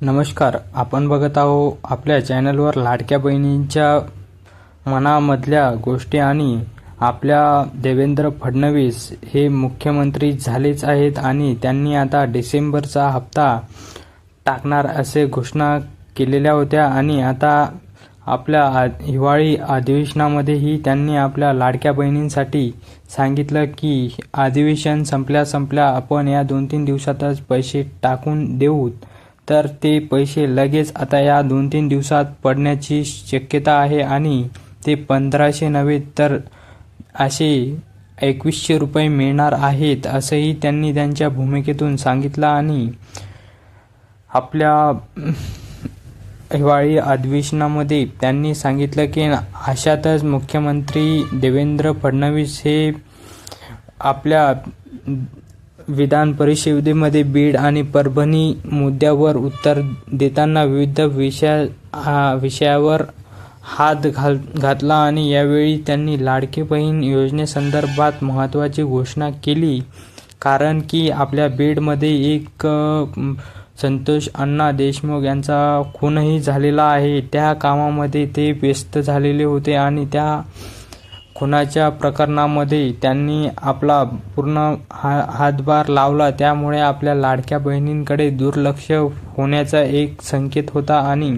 नमस्कार आपण बघत आहो आपल्या चॅनलवर लाडक्या बहिणींच्या मनामधल्या गोष्टी आणि आपल्या देवेंद्र फडणवीस हे मुख्यमंत्री झालेच आहेत आणि त्यांनी आता डिसेंबरचा हप्ता टाकणार असे घोषणा केलेल्या होत्या आणि आता आपल्या आ- हिवाळी अधिवेशनामध्येही त्यांनी आपल्या लाडक्या बहिणींसाठी सांगितलं की अधिवेशन संपल्या संपल्या आपण या दोन तीन दिवसातच पैसे टाकून देऊ तर ते पैसे लगेच आता या दोन तीन दिवसात पडण्याची शक्यता आहे आणि ते पंधराशे नव्हे तर असे एकवीसशे रुपये मिळणार आहेत असंही त्यांनी त्यांच्या भूमिकेतून सांगितलं आणि आपल्या हिवाळी अधिवेशनामध्ये त्यांनी सांगितलं की अशातच मुख्यमंत्री देवेंद्र फडणवीस हे आपल्या विधान परिषदेमध्ये बीड आणि परभणी मुद्द्यावर उत्तर देताना विविध विषया हा विषयावर हात घाल घातला आणि यावेळी त्यांनी लाडकी बहीण योजनेसंदर्भात महत्त्वाची घोषणा केली. कारण की आपल्या बीडमध्ये एक संतोष अण्णा देशमुख यांचा खूनही झालेला आहे. त्या कामामध्ये ते व्यस्त झालेले होते आणि त्या खुनाच्या प्रकरणामध्ये त्यांनी आपला पूर्ण हा हातभार लावला. त्यामुळे आपल्या लाडक्या बहिणींकडे दुर्लक्ष होण्याचा एक संकेत होता आणि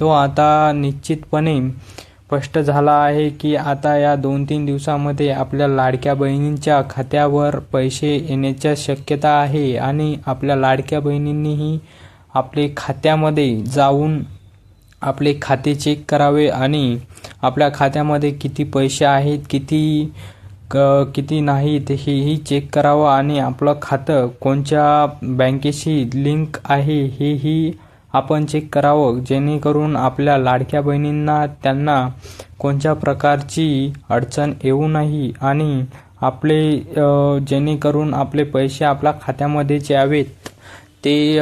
तो आता निश्चितपणे स्पष्ट झाला आहे की आता या दोन तीन दिवसामध्ये आपल्या लाडक्या बहिणींच्या खात्यावर पैसे येण्याच्या शक्यता आहे आणि आपल्या लाडक्या बहिणींनीही आपले खात्यामध्ये जाऊन आपले खाते चेक करावे आणि आपल्या खात्यामध्ये किती पैसे आहेत किती क किती नाहीत हेही चेक करावं आणि आपलं खातं कोणत्या बँकेशी लिंक आहे हेही आपण चेक करावं जेणेकरून आपल्या लाडक्या बहिणींना त्यांना कोणत्या प्रकारची अडचण येऊ नाही आणि आपले जेणेकरून आपले पैसे आपल्या खात्यामध्येच यावेत. ते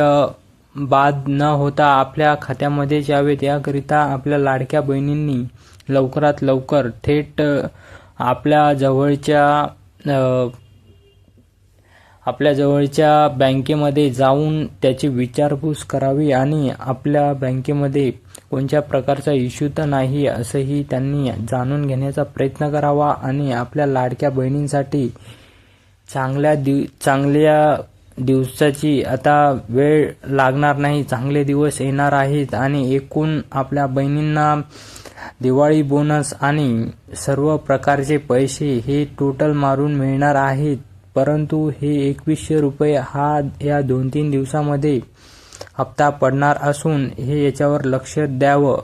बाद न होता आपल्या खात्यामध्येच यावेत याकरिता आपल्या लाडक्या बहिणींनी लवकरात लवकर थेट आपल्या जवळच्या आपल्या जवळच्या बँकेमध्ये जाऊन त्याची विचारपूस करावी आणि आपल्या बँकेमध्ये कोणत्या प्रकारचा इश्यू तर नाही असंही त्यांनी जाणून घेण्याचा प्रयत्न करावा आणि आपल्या लाडक्या बहिणींसाठी चांगल्या दिव चांगल्या दिवसाची आता वेळ लागणार नाही चांगले दिवस येणार आहेत आणि एकूण आपल्या बहिणींना दिवाळी बोनस आणि सर्व प्रकारचे पैसे हे टोटल मारून मिळणार आहेत. परंतु हे एकवीसशे रुपये हा या दोन तीन दिवसामध्ये हप्ता पडणार असून हे याच्यावर लक्ष द्यावं.